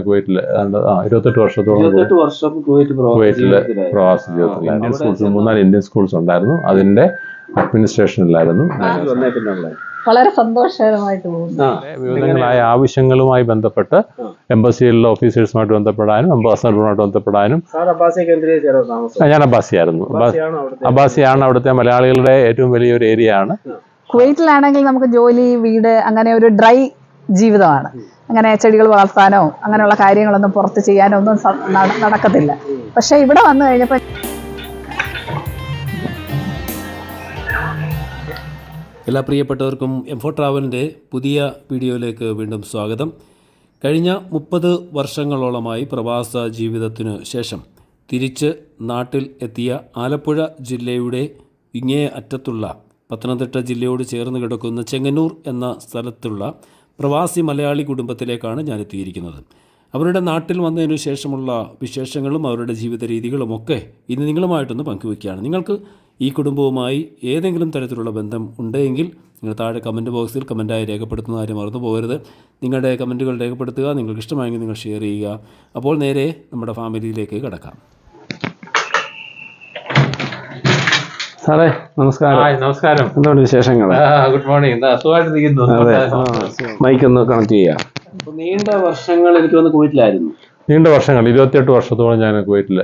കുവൈറ്റിൽ ഇരുപത്തെട്ട് വർഷത്തോളം വർഷം കുവൈറ്റ് പ്രവാസ കുവൈറ്റിൽ ജീവിതത്തിലായിരുന്നു. പ്രവാസ ആ, ജീവിതത്തിൽ ഇന്ത്യൻ സ്കൂൾസ് മൂന്നാൽ ഇന്ത്യൻ സ്കൂൾസ് ഉണ്ടായിരുന്നു. അതിന്റെ അഡ്മിനിസ്ട്രേഷനിലായിരുന്നു. വളരെ സന്തോഷകരമായിട്ട് പോകുന്നു. വിവിധങ്ങളായ ആവശ്യങ്ങളുമായി ബന്ധപ്പെട്ട്. എംബസിയിലുള്ള ഓഫീസേഴ്സുമായിട്ട് ബന്ധപ്പെടാനും അംബാസഡറുമായിട്ട് ബന്ധപ്പെടാനും ഞാൻ അബ്ബാസിയായിരുന്നു അബ്ബാസ് അബ്ബാസിയാണോ അബ്ബാസിയാണ് അവിടുത്തെ മലയാളികളുടെ ഏറ്റവും വലിയൊരു ഏരിയ ആണ് കുവൈറ്റിലാണെങ്കിൽ നമുക്ക് ജോലി വീട് അങ്ങനെ ഒരു ഡ്രൈ ജീവിതമാണ്. അങ്ങനെ ചെടികൾ വളർത്താനോ അങ്ങനെയുള്ള കാര്യങ്ങളൊന്നും പുറത്ത് ചെയ്യാനോ ഒന്നും നടക്കത്തില്ല. പക്ഷെ ഇവിടെ വന്നു കഴിഞ്ഞപ്പോൾ എല്ലാ പ്രിയപ്പെട്ടവർക്കും എംഫോ ട്രാവലിന്റെ പുതിയ വീഡിയോയിലേക്ക് വീണ്ടും സ്വാഗതം. കഴിഞ്ഞ മുപ്പത് വർഷങ്ങളോളമായി പ്രവാസ ജീവിതത്തിനു ശേഷം തിരിച്ച് നാട്ടിൽ എത്തിയ ആലപ്പുഴ ജില്ലയുടെ ഇങ്ങേ അറ്റത്തുള്ള പത്തനംതിട്ട ജില്ലയോട് ചേർന്ന് കിടക്കുന്ന ചെങ്ങന്നൂർ എന്ന സ്ഥലത്തുള്ള പ്രവാസി മലയാളി കുടുംബത്തിലേക്കാണ് ഞാൻ എത്തിയിരിക്കുന്നത് അവരുടെ നാട്ടിൽ വന്നതിനു ശേഷമുള്ള വിശേഷങ്ങളും അവരുടെ ജീവിത രീതികളുമൊക്കെ ഇന്ന് നിങ്ങളുമായിട്ടൊന്ന് പങ്കുവയ്ക്കുകയാണ്. നിങ്ങൾക്ക് ഈ കുടുംബവുമായി ഏതെങ്കിലും തരത്തിലുള്ള ബന്ധം ഉണ്ടെങ്കിൽ നിങ്ങൾ താഴെ കമന്റ് ബോക്സിൽ കമന്റായി രേഖപ്പെടുത്തുന്ന കാര്യം മറന്നു പോകരുത്. നിങ്ങളുടെ കമന്റുകൾ രേഖപ്പെടുത്തുക നിങ്ങൾക്ക് ഇഷ്ടമായെങ്കിൽ നിങ്ങൾ ഷെയർ ചെയ്യുക. അപ്പോൾ നേരെ നമ്മുടെ ഫാമിലിയിലേക്ക് കിടക്കാം. സാറേ നമസ്കാരം. നമസ്കാരം. എന്തുകൊണ്ട് വിശേഷങ്ങൾ ഗുഡ് മോർണിംഗ് മൈക്ക് ഒന്ന് കണക്ട് ചെയ്യാം. നീണ്ട വർഷങ്ങൾ എനിക്ക് വന്ന് കുവൈറ്റിലായിരുന്നു. നീണ്ട വർഷങ്ങൾ. ഇരുപത്തിയെട്ട് വർഷത്തോളം ഞാൻ കുവൈറ്റിൽ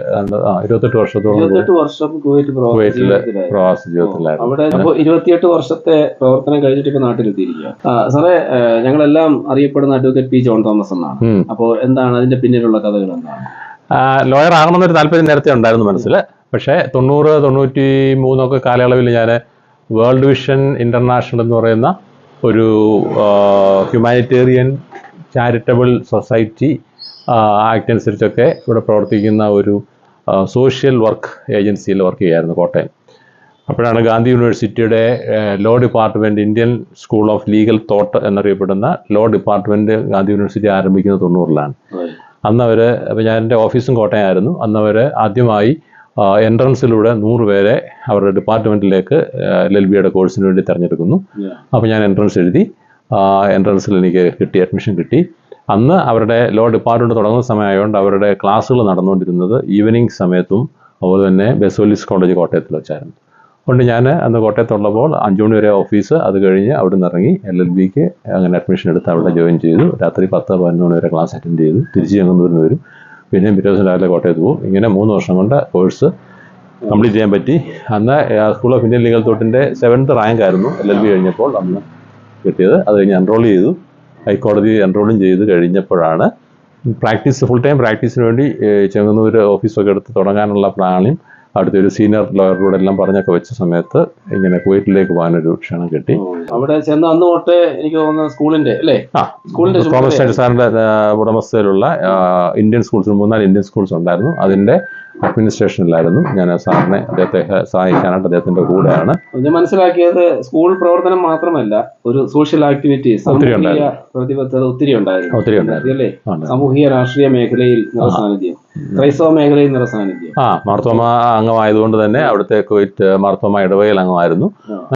ആ ഇരുപത്തെട്ട് വർഷത്തോളം ഇരുപത്തെട്ട് വർഷം കുവൈറ്റ് പ്രവാസ പ്രവാസ ജീവിതത്തിലായിരുന്നു. അവിടെ ഇപ്പോ ഇരുപത്തിയെട്ട് വർഷത്തെ പ്രവർത്തനം കഴിഞ്ഞിട്ട് ഇപ്പൊ നാട്ടിലെത്തിയിരിക്കുക സാറേ ഞങ്ങളെല്ലാം അറിയപ്പെടുന്ന അഡ്വക്കേറ്റ് പി ജോൺ തോമസ് എന്നാണ്. അപ്പോൾ അപ്പോ എന്താണ് അതിന്റെ പിന്നിലുള്ള കഥകൾ എന്താണ്? ലോയർ ആകണമെന്നൊരു താല്പര്യം നേരത്തെ ഉണ്ടായിരുന്നു മനസ്സിൽ പക്ഷേ തൊണ്ണൂറ് തൊണ്ണൂറ്റി മൂന്നൊക്കെ കാലയളവിൽ ഞാൻ വേൾഡ് വിഷൻ ഇന്റർനാഷണൽ എന്ന് പറയുന്ന ഒരു ഹ്യൂമാനിറ്റേറിയൻ ചാരിറ്റബിൾ സൊസൈറ്റി ആക്ട് അനുസരിച്ചൊക്കെ ഇവിടെ പ്രവർത്തിക്കുന്ന ഒരു സോഷ്യൽ വർക്ക് ഏജൻസിയിൽ വർക്ക് ചെയ്യായിരുന്നു കോട്ടയം. അപ്പോഴാണ് ഗാന്ധി യൂണിവേഴ്സിറ്റിയുടെ law department Indian school of legal thought എന്നറിയപ്പെടുന്ന ലോ ഡിപ്പാർട്ട്മെന്റ് ഗാന്ധി യൂണിവേഴ്സിറ്റി ആരംഭിക്കുന്നത് തൊണ്ണൂറിലാണ്. അന്ന് അവർ അപ്പോൾ ഞാൻ എന്റെ ഓഫീസും കോട്ടയമായിരുന്നു. അന്ന് അവർ ആദ്യമായി എൻട്രൻസിലൂടെ നൂറ് പേരെ അവരുടെ ഡിപ്പാർട്ട്മെന്റിലേക്ക് എൽ എൽ ബിയുടെ കോഴ്സിന് വേണ്ടി തിരഞ്ഞെടുക്കുന്നു. അപ്പോൾ ഞാൻ എൻട്രൻസ് എഴുതി. എൻട്രൻസിൽ എനിക്ക് കിട്ടി അഡ്മിഷൻ കിട്ടി. അന്ന് അവരുടെ ലോ ഡിപ്പാർട്ട്മെന്റ് തുടങ്ങുന്ന സമയമായതുകൊണ്ട് അവരുടെ ക്ലാസ്സുകൾ നടന്നുകൊണ്ടിരുന്നത് ഈവനിങ് സമയത്തും അതുപോലെ തന്നെ ബെസോലിസ് കോളേജ് കോട്ടയത്തിൽ വെച്ചായിരുന്നു. അതുകൊണ്ട് ഞാൻ അന്ന് കോട്ടയത്തുള്ളപ്പോൾ അഞ്ചു മണി വരെ ഓഫീസ് അത് കഴിഞ്ഞ് അവിടെ നിന്ന് ഇറങ്ങി എൽ എൽ ബിക്ക് അങ്ങനെ അഡ്മിഷൻ എടുത്ത് അവിടെ ജോയിൻ ചെയ്തു. രാത്രി പത്ത് പതിനൊന്ന് മണി വരെ ക്ലാസ് അറ്റൻഡ് ചെയ്തു. തിരിച്ചു ചെങ്ങന്നൂരിന് വരും. പിന്നെയും പിറ്റേ ദിവസം രാവിലെ കോട്ടയത്ത് പോകും. ഇങ്ങനെ മൂന്ന് വർഷം കൊണ്ട് കോഴ്സ് കംപ്ലീറ്റ് ചെയ്യാൻ പറ്റി. അന്ന് സ്കൂൾ ഓഫ് ഇന്ത്യൻ ലീഗൽ തോട്ടിന്റെ സെവൻത്ത് റാങ്ക് ആയിരുന്നു. എൽ എൽ ബി കഴിഞ്ഞപ്പോൾ അന്ന് കിട്ടിയത്. അത് കഴിഞ്ഞ് എൻറോൾ ചെയ്തു. ഹൈക്കോടതി എൻറോളും ചെയ്ത്. കഴിഞ്ഞപ്പോഴാണ് പ്രാക്ടീസ് ഫുൾ ടൈം പ്രാക്ടീസിന് വേണ്ടി ചെങ്ങന്നൂർ ഓഫീസൊക്കെ എടുത്ത് തുടങ്ങാനുള്ള പ്ലാനും അവിടുത്തെ ഒരു സീനിയർ ലോയറിലൂടെ എല്ലാം പറഞ്ഞൊക്കെ വെച്ച സമയത്ത് ഇങ്ങനെ കുവൈറ്റിലേക്ക് പോകാനൊരു ക്ഷണം കിട്ടി. അവിടെ ചെന്ന് അന്ന് തൊട്ട് എനിക്ക് തോന്നുന്ന സ്കൂളിന്റെ അല്ലേ? സ്കൂളിന്റെ തോമസ്. സാറിന്റെ ഉടമസ്ഥയിലുള്ള ഇന്ത്യൻ സ്കൂൾസ് മൂന്നാൽ ഇന്ത്യൻ സ്കൂൾസ് ഉണ്ടായിരുന്നു. അതിന്റെ അഡ്മിനിസ്ട്രേഷനിലായിരുന്നു ഞാൻ സാറിനെ അദ്ദേഹത്തെ സഹായിക്കാനായിട്ട് അദ്ദേഹത്തിന്റെ കൂടെയാണ്. മനസ്സിലാക്കിയത് സ്കൂൾ പ്രവർത്തനം മാത്രമല്ല ഒരു സോഷ്യൽ ആക്ടിവിറ്റീസ് പ്രതിബദ്ധത ഒത്തിരി ഉണ്ടായിരുന്നു. ഒത്തിരി ഉണ്ടായിരുന്നു. സാമൂഹിക രാഷ്ട്രീയ മേഖലയിൽ നിറസാന്നിധ്യം ക്രൈസ്തവ മേഖലയിൽ നിറസാന്നിധ്യം ആ മാർത്തോമ അംഗമായതുകൊണ്ട് തന്നെ അവിടുത്തെ കുവൈറ്റ് മാർത്തോമ ഇടവകയിൽ അംഗമായിരുന്നു.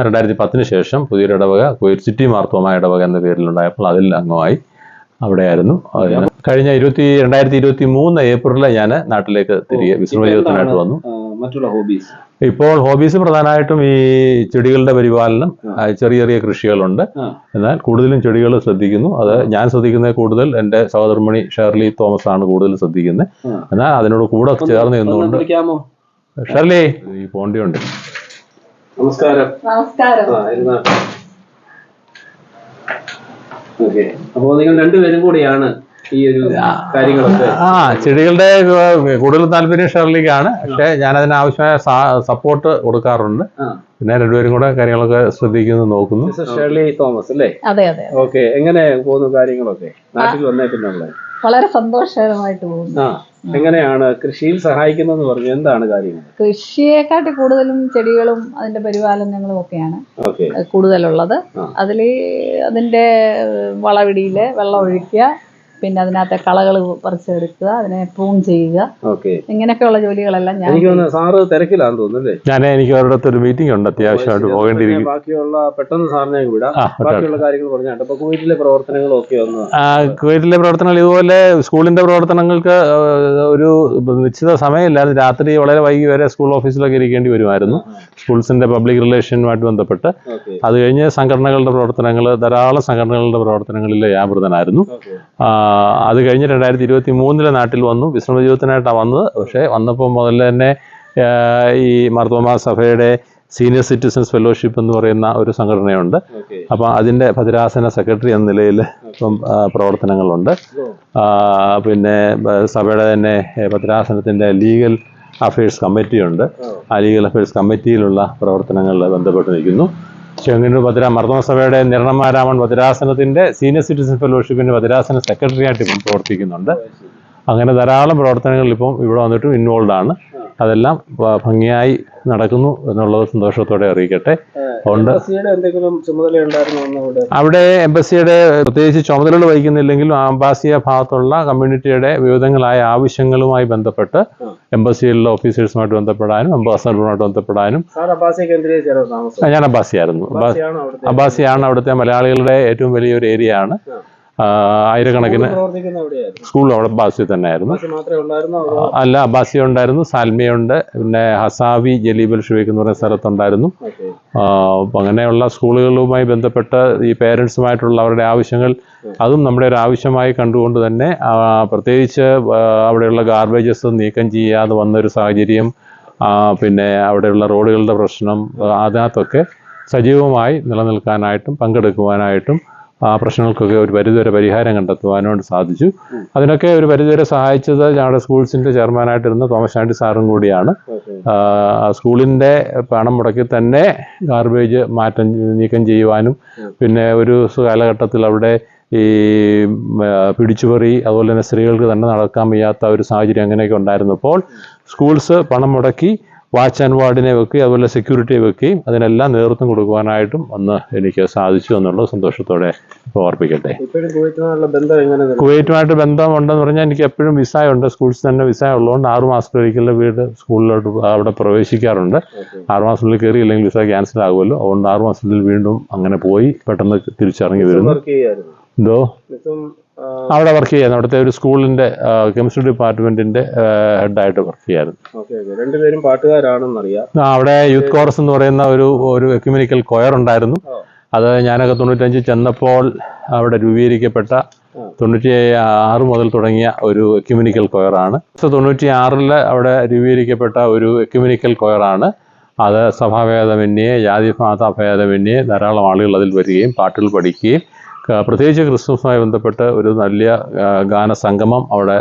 രണ്ടായിരത്തി പത്തിന് ശേഷം പുതിയൊരു ഇടവക കുവൈറ്റ് സിറ്റി മാർത്തോമ ഇടവക എന്ന പേരിലുണ്ടായപ്പോൾ അതിൽ അംഗമായി അവിടെയായിരുന്നു. കഴിഞ്ഞ ഇരുപത്തി രണ്ടായിരത്തി ഇരുപത്തി മൂന്ന് ഏപ്രിലിൽ ഞാൻ നാട്ടിലേക്ക് തിരികെ വിശ്രമ ജീവിതത്തിനായിട്ട് വന്നു. മറ്റുള്ള ഹോബീസ് ഇപ്പോൾ ഹോബീസ് പ്രധാനമായിട്ടും ഈ ചെടികളുടെ പരിപാലനം ചെറിയ ചെറിയ കൃഷികളുണ്ട്. എന്നാൽ കൂടുതലും ചെടികൾ ശ്രദ്ധിക്കുന്നു. അത് ഞാൻ ശ്രദ്ധിക്കുന്നത് കൂടുതൽ എന്റെ സഹോദരമണി ഷേർലി തോമസ് ആണ് കൂടുതൽ ശ്രദ്ധിക്കുന്നത്. എന്നാൽ അതിനോട് കൂടെ ചേർന്ന് നിന്നുകൊണ്ട് ഷെർലി ഈ പോണ്ടിയുണ്ട്. നമസ്കാരം. നമസ്കാരം. ആ, ഇരുന്നാട്ടെ. ഓക്കെ. അപ്പോ നിങ്ങൾ രണ്ടുപേരും കൂടിയാണ് ഈ ഒരു കാര്യങ്ങളൊക്കെ ആ ചെടികളുടെ കൂടുതൽ താല്പര്യം ഷെർലിക്കാണ് പക്ഷെ ഞാൻ അതിന് ആവശ്യമായ സപ്പോർട്ട് കൊടുക്കാറുണ്ട്. പിന്നെ രണ്ടുപേരും കൂടെ കാര്യങ്ങളൊക്കെ ശ്രദ്ധിക്കുന്നു നോക്കുന്നു. ഷെർലി തോമസ് അല്ലേ? അതെ അതെ ഓക്കെ എങ്ങനെ പോകുന്നു കാര്യങ്ങളൊക്കെ? നാട്ടിൽ വന്നേ വളരെ സന്തോഷകരമായിട്ട് പോകുന്നു. ആ എങ്ങനെയാണ് കൃഷിയിൽ സഹായിക്കുന്നതെന്ന് പറഞ്ഞു? എന്താണ് കാര്യങ്ങൾ? കൃഷിയെക്കാട്ടി കൂടുതലും ചെടികളും അതിന്റെ പരിപാലനങ്ങളും ഒക്കെയാണ്. ഓക്കെ. കൂടുതലുള്ളത്. അതിൽ അതിന്റെ വളവിടിയിൽ വെള്ളം ഒഴിക്കുക പിന്നെ അതിനകത്തെ കളകൾ പറിച്ചെടുക്കുക അതിനെ പ്രൂൺ ചെയ്യുക. ഓക്കെ ഇങ്ങനെയൊക്കെയുള്ള ജോലികളെല്ലാം ഞാൻ എനിക്ക് തോന്നുന്നു സാറ് തിരക്കിലാന്ന് തോന്നുന്നു അല്ലേ? ഞാൻ എനിക്ക് അവരുടെ ഒരു മീറ്റിംഗ് ഉണ്ട് അത്യാവശ്യമായിട്ട്. പോകേണ്ടിയിരിക്കും. ബാക്കിയുള്ള പെട്ടെന്ന് സാറിനെ വിടാം. ബാക്കിയുള്ള കാര്യങ്ങൾ അപ്പൊ കുവൈറ്റിലെ പ്രവർത്തനങ്ങളും ഒക്കെ ഒന്ന് ആ, കുവൈറ്റിലെ പ്രവർത്തനങ്ങൾ ഇതുപോലെ സ്കൂളിന്റെ പ്രവർത്തനങ്ങൾക്ക് ഒരു നിശ്ചിത സമയമില്ലായിരുന്നു രാത്രി വളരെ വൈകി വരെ സ്കൂൾ ഓഫീസിലൊക്കെ ഇരിക്കേണ്ടി വരുമായിരുന്നു. സ്കൂൾസിന്റെ പബ്ലിക് റിലേഷനുമായിട്ട് ബന്ധപ്പെട്ട്. അത് കഴിഞ്ഞ് സംഘടനകളുടെ പ്രവർത്തനങ്ങൾ ധാരാളം സംഘടനകളുടെ പ്രവർത്തനങ്ങളിൽ വ്യാപൃതനായിരുന്നു ആ, അത് കഴിഞ്ഞ് രണ്ടായിരത്തി ഇരുപത്തി മൂന്നിലെ നാട്ടിൽ വന്നു. വിശ്രമ ജീവിതത്തിനായിട്ടാണ് വന്നത്. പക്ഷേ വന്നപ്പോൾ മുതൽ തന്നെ ഈ മാർത്തോമാ സഭയുടെ സീനിയർ സിറ്റിസൺസ് ഫെലോഷിപ്പ് എന്ന് പറയുന്ന ഒരു സംഘടനയുണ്ട്. അപ്പോൾ അതിന്റെ ഭദ്രാസന സെക്രട്ടറി എന്ന നിലയിൽ ഇപ്പം പ്രവർത്തനങ്ങളുണ്ട്. പിന്നെ സഭയുടെ തന്നെ ഭദ്രാസനത്തിന്റെ ഭദ്രാസനത്തിന്റെ ലീഗൽ അഫയേഴ്സ് കമ്മിറ്റിയുണ്ട്. ആ ലീഗൽ അഫയേഴ്സ് കമ്മിറ്റിയിലുള്ള പ്രവർത്തനങ്ങളിൽ ബന്ധപ്പെട്ട് നിൽക്കുന്നു. ചെങ്ങന്നൂർ ഭദ്ര മർദ്ദമ സഭയുടെ നിർണമാരാമൺ ഭദ്രാസനത്തിന്റെ സീനിയർ സിറ്റിസൺ ഫെലോഷിപ്പിന്റെ ഭദ്രാസന സെക്രട്ടറിയായിട്ട് ഇപ്പം പ്രവർത്തിക്കുന്നുണ്ട്. അങ്ങനെ ധാരാളം പ്രവർത്തനങ്ങളിൽ ഇപ്പം ഇവിടെ വന്നിട്ടും ഇൻവോൾവ് ആണ്. അതെല്ലാം ഭംഗിയായി നടക്കുന്നു എന്നുള്ളത് സന്തോഷത്തോടെ അറിയിക്കട്ടെ. ഉണ്ടായിരുന്നു അവിടെ? എംബസിയുടെ പ്രത്യേകിച്ച് ചുമതലകൾ വഹിക്കുന്നില്ലെങ്കിലും അംബാസിയ ഭാഗത്തുള്ള കമ്മ്യൂണിറ്റിയുടെ വിവിധങ്ങളായ ആവശ്യങ്ങളുമായി ബന്ധപ്പെട്ട് എംബസിയിലുള്ള ഓഫീസേഴ്സുമായിട്ട് ബന്ധപ്പെടാനും അംബാസഡറുമായിട്ട് ബന്ധപ്പെടാനും ഞാൻ അബ്ബാസിയായിരുന്നു അബ്ബാ- അബ്ബാസിയാണോ അവിടുത്തെ? മലയാളികളുടെ ഏറ്റവും വലിയൊരു ഏരിയ ആണ് ആയിരക്കണക്കിന് സ്കൂൾ അവിടെ അബ്ബാസി തന്നെ ആയിരുന്നു അല്ല അബ്ബാസി ഉണ്ടായിരുന്നു സാൽമിയുണ്ട് പിന്നെ ഹസാവി ജലീബൽ ഷുവേക്ക് എന്ന് പറയുന്ന സ്ഥലത്തുണ്ടായിരുന്നു. അങ്ങനെയുള്ള സ്കൂളുകളുമായി ബന്ധപ്പെട്ട് ഈ പേരൻസുമായിട്ടുള്ള അവരുടെ ആവശ്യങ്ങൾ അതും നമ്മുടെ ഒരു ആവശ്യമായി കണ്ടുകൊണ്ട് തന്നെ പ്രത്യേകിച്ച് അവിടെയുള്ള ഗാർബേജസ് നീക്കം ചെയ്യാതെ വന്നൊരു സാഹചര്യം പിന്നെ അവിടെയുള്ള റോഡുകളുടെ പ്രശ്നം അതിനകത്തൊക്കെ സജീവമായി നിലനിൽക്കാനായിട്ടും പങ്കെടുക്കുവാനായിട്ടും ആ പ്രശ്നങ്ങൾക്കൊക്കെ ഒരു പരിധിവരെ പരിഹാരം കണ്ടെത്തുവാനോട് സാധിച്ചു. അതിനൊക്കെ ഒരു പരിധിവരെ സഹായിച്ചത് ഞങ്ങളുടെ സ്കൂൾസിന്റെ ചെയർമാനായിട്ടിരുന്ന തോമസ് ചാണ്ടി സാറും കൂടിയാണ്. സ്കൂളിന്റെ പണം മുടക്കി തന്നെ ഗാർബേജ് മാറ്റം നീക്കം ചെയ്യുവാനും പിന്നെ ഒരു കാലഘട്ടത്തിൽ അവിടെ ഈ പിടിച്ചുപറി അതുപോലെ തന്നെ സ്ത്രീകൾക്ക് തന്നെ നടക്കാൻ വയ്യാത്ത ഒരു സാഹചര്യം അങ്ങനെയൊക്കെ ഉണ്ടായിരുന്നപ്പോൾ സ്കൂൾസ് പണം മുടക്കി വാച്ച് ആൻഡ് വാർഡിനെ വെക്കുകയും അതുപോലെ സെക്യൂരിറ്റിയെ വെക്കുകയും അതിനെല്ലാം നേതൃത്വം കൊടുക്കുവാനായിട്ടും അന്ന് എനിക്ക് സാധിച്ചു എന്നുള്ളത് സന്തോഷത്തോടെ ഓർപ്പിക്കട്ടെ? കുവൈറ്റുമായിട്ട് ബന്ധമുണ്ടെന്ന് പറഞ്ഞാൽ എനിക്ക് എപ്പോഴും വിസ ഉണ്ട്. സ്കൂൾസ് തന്നെ വിസ ഉള്ളതുകൊണ്ട് ആറ് മാസത്തിലൊരിക്കലും വീട് സ്കൂളിലോട്ട് അവിടെ പ്രവേശിക്കാറുണ്ട്. ആറു ആറ് മാസത്തിനുള്ളിൽ കയറിയില്ലെങ്കിൽ വിസ ക്യാൻസൽ ആകുമല്ലോ. അതുകൊണ്ട് ആറു മാസത്തിൽ വീണ്ടും അങ്ങനെ പോയി പെട്ടെന്ന് തിരിച്ചിറങ്ങി വരുന്നു. എന്തോ? അവിടെ വർക്ക് ചെയ്യാൻ അവിടുത്തെ ഒരു സ്കൂളിന്റെ കെമിസ്ട്രി ഡിപ്പാർട്ട്മെന്റിന്റെ ഹെഡായിട്ട് വർക്ക് ചെയ്യായിരുന്നു. രണ്ടുപേരും പാട്ടുകാരാണെന്നറിയാം. അവിടെ യൂത്ത് കോറസ് എന്ന് പറയുന്ന ഒരു ഒരു എക്യുമിനിക്കൽ കൊയർ ഉണ്ടായിരുന്നു. അത് ഞാനൊക്കെ തൊണ്ണൂറ്റഞ്ചിൽ ചെന്നപ്പോൾ അവിടെ രൂപീകരിക്കപ്പെട്ട തൊണ്ണൂറ്റി ആറ് മുതൽ തുടങ്ങിയ ഒരു എക്യുമിനിക്കൽ ആണ്. തൊണ്ണൂറ്റി ആറിൽ അവിടെ രൂപീകരിക്കപ്പെട്ട ഒരു എക്യുമിനിക്കൽ ആണ്. അത് സഭാഭേദമന്യേ ജാതി മതഭേദമന്യേ ധാരാളം ആളുകൾ അതിൽ വരികയും പാട്ടുകൾ പഠിക്കുകയും പ്രത്യേകിച്ച് ക്രിസ്മസുമായി ബന്ധപ്പെട്ട് ഒരു നല്ല ഗാന സംഗമം അവിടെ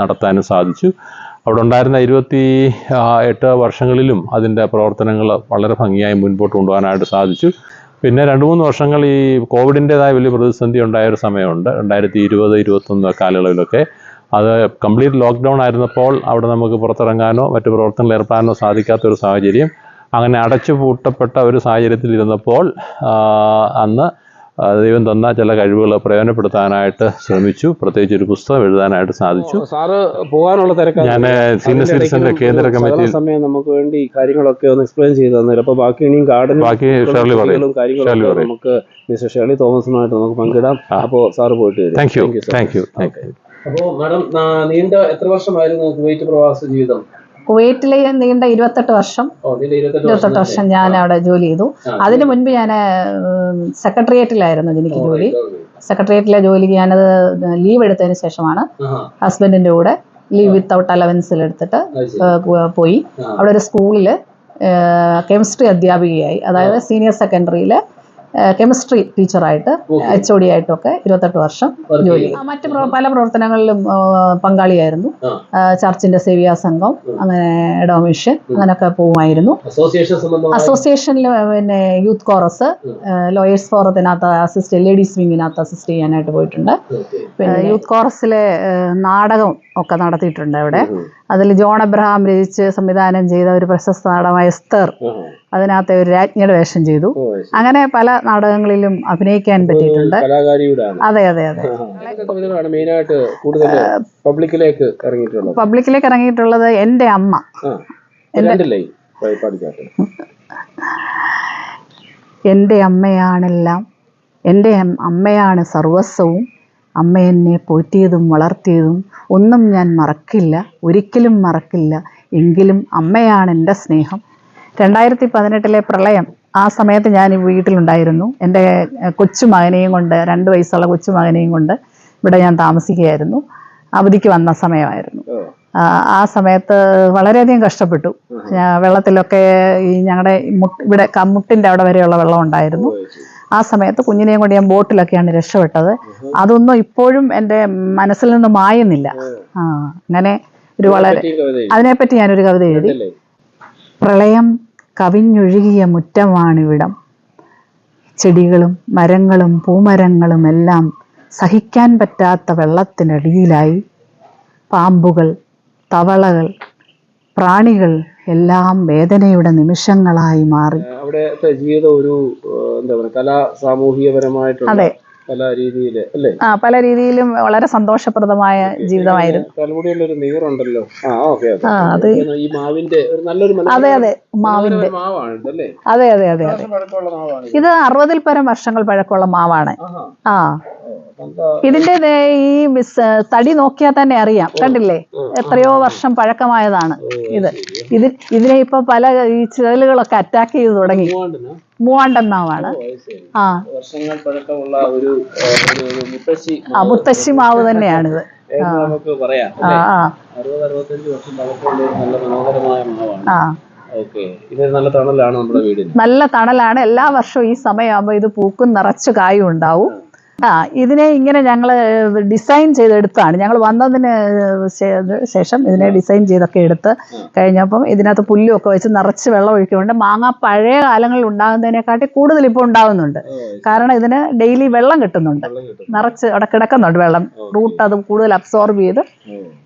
നടത്താനും സാധിച്ചു. അവിടെ ഉണ്ടായിരുന്ന ഇരുപത്തി എട്ട് വർഷങ്ങളിലും അതിന്റെ പ്രവർത്തനങ്ങൾ വളരെ ഭംഗിയായി മുൻപോട്ട് കൊണ്ടുപോകാനായിട്ട് സാധിച്ചു. പിന്നെ രണ്ട് മൂന്ന് വർഷങ്ങൾ ഈ കോവിഡിന്റെതായ വലിയ പ്രതിസന്ധി ഉണ്ടായ ഒരു സമയമുണ്ട്. രണ്ടായിരത്തി ഇരുപത് ഇരുപത്തൊന്ന് കാലയളവിലൊക്കെ. അത് കംപ്ലീറ്റ് ലോക്ക്ഡൗൺ ആയിരുന്നപ്പോൾ അവിടെ നമുക്ക് പുറത്തിറങ്ങാനോ മറ്റു പ്രവർത്തനങ്ങളിൽ ഏർപ്പെടാനോ സാധിക്കാത്ത ഒരു സാഹചര്യം. അങ്ങനെ അടച്ചു പൂട്ടപ്പെട്ട ഒരു സാഹചര്യത്തിൽ ഇരുന്നപ്പോൾ അന്ന് ദൈവം തന്ന ചില കഴിവുകൾ പ്രയോജനപ്പെടുത്താനായിട്ട് ശ്രമിച്ചു. പ്രത്യേകിച്ച് ഒരു പുസ്തകം എഴുതാനായിട്ട് സാധിച്ചു. സാറ് പോകാനുള്ള തിരക്കാണ് ഞാൻ സീനിയർ സിറ്റിസന്റെ കേന്ദ്ര കമ്മിറ്റി സമയം നമുക്ക് വേണ്ടി കാര്യങ്ങളൊക്കെ ഒന്ന് എക്സ്പ്ലെയിൻ ചെയ്തു തന്നില്ല അപ്പൊ ബാക്കി ഇനിയും ഗാർഡൻ ബാക്കി ഷേർലി പറയും. കാര്യങ്ങളും നമുക്ക് മിസ്റ്റർ ഷേർലി തോമസുമായിട്ട് നമുക്ക് പങ്കിടാം. അപ്പോൾ അപ്പോ സാറ് പോയിട്ട് വരും. Thank you. Thank you thank you അപ്പോ മാഡം നീണ്ട എത്ര വർഷമായിരുന്നു കുവൈറ്റ് പ്രവാസ ജീവിതം? കുവൈറ്റിലെ നീണ്ട ഇരുപത്തെട്ട് വർഷം. ഇരുപത്തെട്ട് വർഷം ഞാൻ അവിടെ ജോലി ചെയ്തു. അതിനു മുൻപ് ഞാൻ സെക്രട്ടേറിയറ്റിലായിരുന്നു എനിക്ക് ജോലി. സെക്രട്ടേറിയറ്റിലെ ജോലി ഞാനത് ലീവ് എടുത്തതിന് ശേഷമാണ് ഹസ്ബൻഡിന്റെ കൂടെ ലീവ് വിത്തൗട്ട് അലവൻസിൽ എടുത്തിട്ട് പോയി. അവിടെ ഒരു സ്കൂളിൽ കെമിസ്ട്രി അധ്യാപികയായി. അതായത് സീനിയർ സെക്കൻഡറിയിൽ കെമിസ്ട്രി ടീച്ചറായിട്ട് എച്ച് ഒ ഡി ആയിട്ടൊക്കെ ഇരുപത്തെട്ട് വർഷം ജോലി മറ്റ് പല പ്രവർത്തനങ്ങളിലും പങ്കാളിയായിരുന്നു. ചർച്ചിന്റെ സേവിയാ സംഘം അങ്ങനെ ഡൊമിഷൻ അങ്ങനെയൊക്കെ പോകുമായിരുന്നു അസോസിയേഷനിൽ പിന്നെ യൂത്ത് കോറസ് ലോയേഴ്സ് ഫോറത്തിനകത്ത് അസിസ്റ്റ് ലേഡീസ് വിങ്ങിനകത്ത് അസിസ്റ്റ് ചെയ്യാനായിട്ട് പോയിട്ടുണ്ട്. പിന്നെ യൂത്ത് കോറസിലെ നാടകം ഒക്കെ നടത്തിയിട്ടുണ്ട് അവിടെ. അതിൽ ജോൺ എബ്രഹാം രചിച്ച് സംവിധാനം ചെയ്ത ഒരു പ്രശസ്ത നാടകമായ എസ്തർ അതിനകത്തെ ഒരു രാജ്ഞിയുടെ വേഷം ചെയ്തു. അങ്ങനെ പല നാടകങ്ങളിലും അഭിനയിക്കാൻ പറ്റിയിട്ടുണ്ട്. അതെ അതെ അതെ. പബ്ലിക്കിലേക്ക് ഇറങ്ങിയിട്ടുള്ളത്. പബ്ലിക്കിലേക്ക് ഇറങ്ങിയിട്ടുള്ളത് എന്റെ അമ്മ. എന്റെ അമ്മയാണെല്ലാം എന്റെ അമ്മയാണ് സർവസ്വവും അമ്മ എന്നെ പോറ്റിയതും വളർത്തിയതും ഒന്നും ഞാൻ മറക്കില്ല ഒരിക്കലും മറക്കില്ല. എങ്കിലും അമ്മയാണ് എന്റെ സ്നേഹം. രണ്ടായിരത്തി പതിനെട്ടിലെ പ്രളയം ആ സമയത്ത് ഞാൻ ഈ വീട്ടിലുണ്ടായിരുന്നു. എന്റെ കൊച്ചുമകനെയും കൊണ്ട് രണ്ട് വയസ്സുള്ള കൊച്ചുമകനെയും കൊണ്ട് ഇവിടെ ഞാൻ താമസിക്കുകയായിരുന്നു. അവധിക്ക് വന്ന സമയമായിരുന്നു. ആ, സമയത്ത് വളരെയധികം കഷ്ടപ്പെട്ടു. വെള്ളത്തിലൊക്കെ ഈ ഞങ്ങളുടെ മുട്ട് ഇവിടെ കമ്മുട്ടിന്റെ അവിടെ വരെയുള്ള വെള്ളം ഉണ്ടായിരുന്നു. ആ സമയത്ത് കുഞ്ഞിനെയും കൊണ്ട് ഞാൻ ബോട്ടിലൊക്കെയാണ് രക്ഷപ്പെട്ടത്. അതൊന്നും ഇപ്പോഴും എന്റെ മനസ്സിൽ നിന്ന് മായുന്നില്ല. ആ അങ്ങനെ ഒരു വളരെ. അതിനെപ്പറ്റി ഞാനൊരു കവിത എഴുതി. പ്രളയം കവിഞ്ഞൊഴുകിയ മുറ്റമാണിവിടം. ചെടികളും മരങ്ങളും പൂമരങ്ങളും എല്ലാം സഹിക്കാൻ പറ്റാത്ത വെള്ളത്തിനടിയിലായി. പാമ്പുകൾ തവളകൾ പ്രാണികൾ എല്ലാം വേദനയുടെ നിമിഷങ്ങളായി മാറി. അവിടെ അവിടുത്തെ ജീവിതം ഒരു എന്താ പറയുക കലാ സാമൂഹികപരമായിട്ടുള്ള അതെ. പല രീതിയിൽ അല്ലേ? ആ പല രീതിയിലും വളരെ സന്തോഷപ്രദമായ ജീവിതമായിരുന്നു. തലമുടിയുള്ള ഒരു നീറുണ്ടല്ലോ ആ ഓക്കെ ആ അത് ഈ മാവിന്റെ ഒരു നല്ലൊരു അതെ അതെ. മാവിന്റെ അതെ അതെ അതെ അതെ. മാവാണ് ഇത്. അറുപതിൽ പരം വർഷങ്ങൾ പഴക്കമുള്ള മാവാണ്. ആ. ഇതിന്റെ ഈ മിസ് തടി നോക്കിയാൽ തന്നെ അറിയാം. കണ്ടില്ലേ? എത്രയോ വർഷം പഴക്കമായതാണ് ഇത്. ഇത് ഇതിനെ ഇപ്പൊ പല ഈ ചിതലുകളൊക്കെ അറ്റാക്ക് ചെയ്ത് തുടങ്ങി. മൂവാണ്ടെന്നാവാണ്. ആ. വർഷങ്ങൾ പഴക്കമുള്ള ഒരു മുത്തശ്ശി ആ മുത്തശ്ശി മാവ് തന്നെയാണിത്. നമുക്ക് പറയാം ആ ആ. അറുപത് അറുപത്തഞ്ച് വർഷം പഴക്കമുള്ള നല്ല മനോഹരമായ മാവാണ്. നല്ല തണലാണ് നമ്മുടെ വീടിന്. നല്ല തണലാണ്. എല്ലാ വർഷവും ഈ സമയമാകുമ്പോൾ ഇത് പൂക്കും നിറച്ച് കായും ഉണ്ടാവും. ആ ഇതിനെ ഇങ്ങനെ ഞങ്ങൾ ഡിസൈൻ ചെയ്തെടുത്താണ്. ഞങ്ങൾ വന്നതിന് ശേഷം ഇതിനെ ഡിസൈൻ ചെയ്തൊക്കെ എടുത്ത് കഴിഞ്ഞപ്പം ഇതിനകത്ത് പുല്ലുമൊക്കെ വെച്ച് നിറച്ച് വെള്ളം ഒഴിക്കുന്നുണ്ട്. മാങ്ങ പഴയ കാലങ്ങളിൽ ഉണ്ടാകുന്നതിനെക്കാട്ടി കൂടുതൽ ഇപ്പോൾ ഉണ്ടാകുന്നുണ്ട്. കാരണം ഇതിന് ഡെയിലി വെള്ളം കിട്ടുന്നുണ്ട്. നിറച്ച് അവിടെ കിടക്കുന്നുണ്ട് വെള്ളം. റൂട്ട് അത് കൂടുതൽ അബ്സോർബ് ചെയ്ത്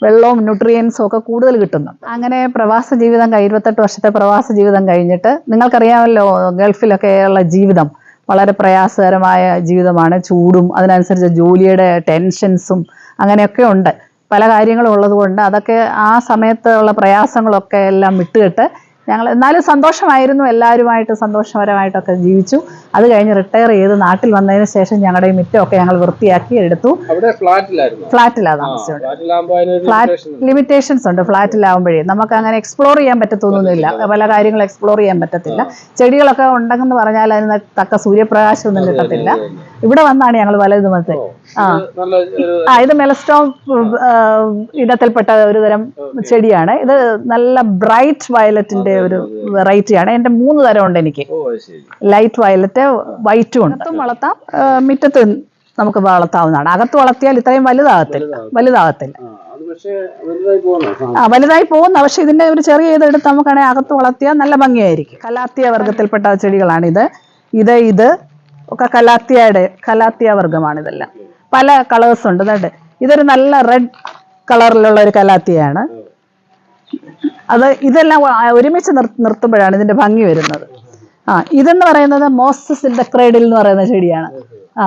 വെള്ളവും ന്യൂട്രിയൻസും ഒക്കെ കൂടുതൽ കിട്ടുന്നുണ്ട്. അങ്ങനെ പ്രവാസ ജീവിതം ഇരുപത്തെട്ട് വർഷത്തെ പ്രവാസ ജീവിതം കഴിഞ്ഞിട്ട് നിങ്ങൾക്കറിയാമല്ലോ ഗൾഫിലൊക്കെ ഉള്ള ജീവിതം. വളരെ പ്രയാസകരമായ ജീവിതമാണ്. ചൂടും അതിനനുസരിച്ച് ജോലിയുടെ ടെൻഷൻസും അങ്ങനെയൊക്കെ ഉണ്ട്. പല കാര്യങ്ങളും ഉള്ളതുകൊണ്ട് അതൊക്കെ ആ സമയത്തുള്ള പ്രയാസങ്ങളൊക്കെ എല്ലാം വിട്ടുകെട്ട് ഞങ്ങൾ എന്നാലും സന്തോഷമായിരുന്നു എല്ലാവരുമായിട്ട് സന്തോഷപരമായിട്ടൊക്കെ ജീവിച്ചു. അത് കഴിഞ്ഞ് റിട്ടയർ ചെയ്ത് നാട്ടിൽ വന്നതിന് ശേഷം ഞങ്ങളുടെ ഈ മുറ്റമൊക്കെ ഞങ്ങൾ വൃത്തിയാക്കി എടുത്തു. ഫ്ലാറ്റിലാണ് താമസിച്ചത്. ഫ്ലാറ്റ്. ലിമിറ്റേഷൻസ് ഉണ്ട്. ഫ്ലാറ്റിലാവുമ്പോഴേ. നമുക്ക് അങ്ങനെ എക്സ്പ്ലോർ ചെയ്യാൻ പറ്റത്തൊന്നുമില്ല. പല കാര്യങ്ങളും എക്സ്പ്ലോർ ചെയ്യാൻ പറ്റത്തില്ല. ചെടികളൊക്കെ ഉണ്ടെന്ന് പറഞ്ഞാൽ അതിന് തക്ക സൂര്യപ്രകാശം ഒന്നും കിട്ടത്തില്ല. ഇവിടെ വന്നാണ് ഞങ്ങൾ വലതുമത്തെ. ആ. ആ ഇത് മെലസ്റ്റോം ഇനത്തിൽപ്പെട്ട ഒരു തരം ചെടിയാണ്. ഇത് നല്ല ബ്രൈറ്റ് വയലറ്റിന്റെ ഒരു വെറൈറ്റിയാണ് എന്റെ മൂന്ന് തരം ഉണ്ട് എനിക്ക്. ഓ ശരി. ലൈറ്റ് വയലറ്റ് വൈറ്റും ഉണ്ട്. അകത്തും വളർത്താം മിറ്റത്ത് നമുക്ക് വളർത്താവുന്നതാണ്. അകത്ത് വളർത്തിയാൽ ഇത്രയും വലുതാകത്തില്ല. വലുതാകത്തില്ല ആ അത് പക്ഷേ വലുതായി പോകുന്നു ആ. വലുതായി പോകുന്ന പക്ഷെ ഇതിന്റെ ഒരു ചെറിയ ഇതെടുത്ത് നമുക്കാണെങ്കിൽ അകത്ത് വളർത്തിയാൽ നല്ല ഭംഗിയായിരിക്കും. കലാത്തിയ വർഗത്തിൽപ്പെട്ട ചെടികളാണ് ഇത്. ഇത് ഇത് ഒക്കെ കലാത്തിയയുടെ കലാത്തിയ വർഗമാണ് ഇതെല്ലാം. പല കളേഴ്സ് ഉണ്ട്. ഇതുണ്ട്. ഇതൊരു നല്ല റെഡ് കളറിലുള്ള ഒരു കലാത്തിയാണ്. അത് ഇതെല്ലാം ഒരുമിച്ച് നിർ നിർത്തുമ്പോഴാണ് ഇതിന്റെ ഭംഗി വരുന്നത്. ആ ഇതെന്ന് പറയുന്നത് മോസസ് ക്രേഡിൽ എന്ന് പറയുന്ന ചെടിയാണ്. ആ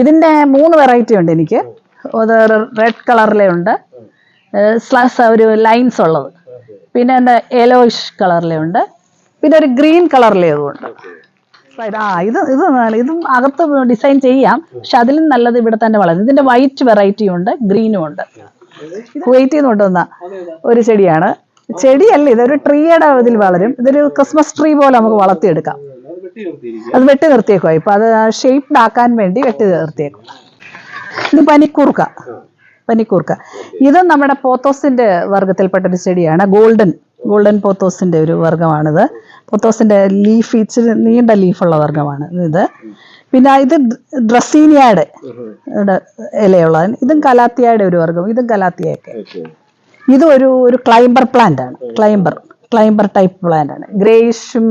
ഇതിന്റെ മൂന്ന് വെറൈറ്റി ഉണ്ട് എനിക്ക്. അത് റെഡ് കളറിലെ ഉണ്ട്. സ്ലസ് ഒരു ലൈൻസ് ഉള്ളത്. പിന്നെ എന്റെ യെലോയിഷ് കളറിലെ ഉണ്ട്. പിന്നെ ഒരു ഗ്രീൻ കളറിലെ ഉണ്ട്. ആ ഇത് ഇത് ഇതും അകത്ത് ഡിസൈൻ ചെയ്യാം. പക്ഷെ അതിലും നല്ലത് ഇവിടെ തന്നെ വളരും ഇതിന്റെ വൈറ്റ് വെറൈറ്റിയും ഉണ്ട് ഗ്രീനും ഉണ്ട്. കുവൈറ്റിൽ നിന്ന് കൊണ്ടുവന്ന ഒരു ചെടിയാണ്. ചെടിയല്ല ഇതൊരു ട്രീയുടെ ഇതിൽ വളരും. ഇതൊരു ക്രിസ്മസ് ട്രീ പോലെ നമുക്ക് വളർത്തിയെടുക്കാം. അത് വെട്ടി നിർത്തിയേക്കോ ഇപ്പൊ അത് ഷേപ്ഡ് ആക്കാൻ വേണ്ടി വെട്ടി നിർത്തിയേക്കും. ഇത് പനിക്കൂർക്ക. പനിക്കൂർക്ക. ഇത് നമ്മുടെ പോത്തോസിന്റെ വർഗത്തിൽപ്പെട്ട ഒരു ചെടിയാണ്. ഗോൾഡൻ ഗോൾഡൻ പോത്തോസിന്റെ ഒരു വർഗമാണിത്. പോത്തോസിന്റെ ലീഫ് ഇച്ചിരി നീണ്ട ലീഫുള്ള വർഗമാണ് ഇത്. പിന്നെ ഇത് ഡ്രസീനിയയുടെ ഇലയുള്ള ഇതും കലാത്തിയയുടെ ഒരു വർഗം. ഇതും കലാത്തിയൊക്കെ ഇത് ഒരു ഒരു ക്ലൈംബർ പ്ലാന്റ് ആണ് ക്ലൈംബർ ക്ലൈംബർ ടൈപ്പ് പ്ലാന്റ് ആണ്. ഗ്രേയിഷും